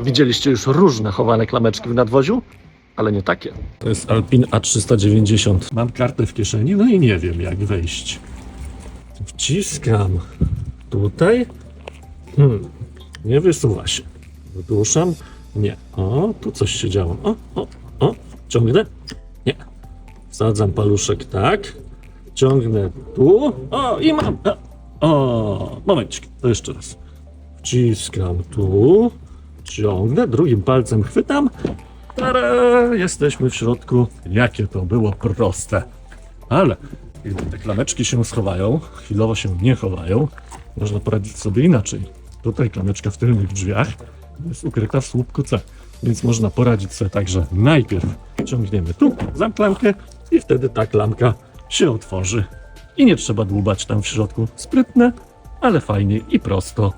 Widzieliście już różne chowane klameczki w nadwoziu, ale nie takie. To jest Alpin A390. Mam kartę w kieszeni, no i nie wiem jak wejść. Wciskam tutaj. Hmm, nie wysuwa się. Wydłuszam. Nie. O, tu coś się działo. O, o, o. Ciągnę. Nie. Wsadzam paluszek tak. Ciągnę tu. O, i mam. O, momencik. To jeszcze raz. Wciskam tu. Ciągnę. Drugim palcem chwytam. Tada! Jesteśmy w środku. Jakie to było proste. Ale te klameczki się schowają, chwilowo się nie chowają, można poradzić sobie inaczej. Tutaj klameczka w tylnych drzwiach jest ukryta w słupku C, więc można poradzić sobie tak, że najpierw ciągniemy tu za klamkę i wtedy ta klamka się otworzy. I nie trzeba dłubać tam w środku. Sprytne, ale fajnie i prosto.